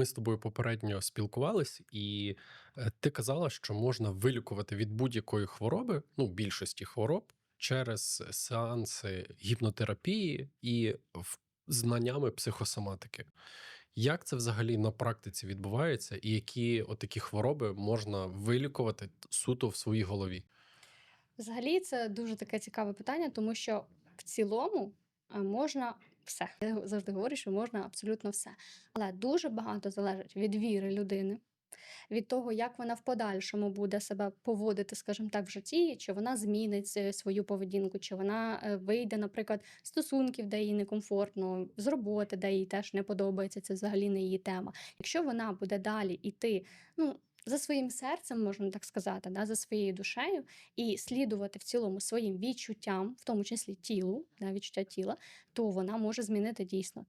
Ми з тобою попередньо спілкувались, і е, ти казала, що можна вилікувати від будь-якої хвороби, ну, більшості хвороб, через сеанси гіпнотерапії і знаннями психосоматики. Як це взагалі на практиці відбувається, і які отакі хвороби можна вилікувати суто в своїй голові? Взагалі, це дуже таке цікаве питання, тому що в цілому е, можна все. Я завжди говорю, що можна абсолютно все. Але дуже багато залежить від віри людини, від того, як вона в подальшому буде себе поводити, скажімо так, в житті, чи вона змінить е, свою поведінку, чи вона е, вийде, наприклад, з стосунків, де їй некомфортно, з роботи, де їй теж не подобається, це взагалі не її тема. Якщо вона буде далі йти, ну. За своїм серцем, можна так сказати, да, за своєю душею, і слідувати в цілому своїм відчуттям, в тому числі тілу, да, відчуття тіла, то вона може змінити дійсно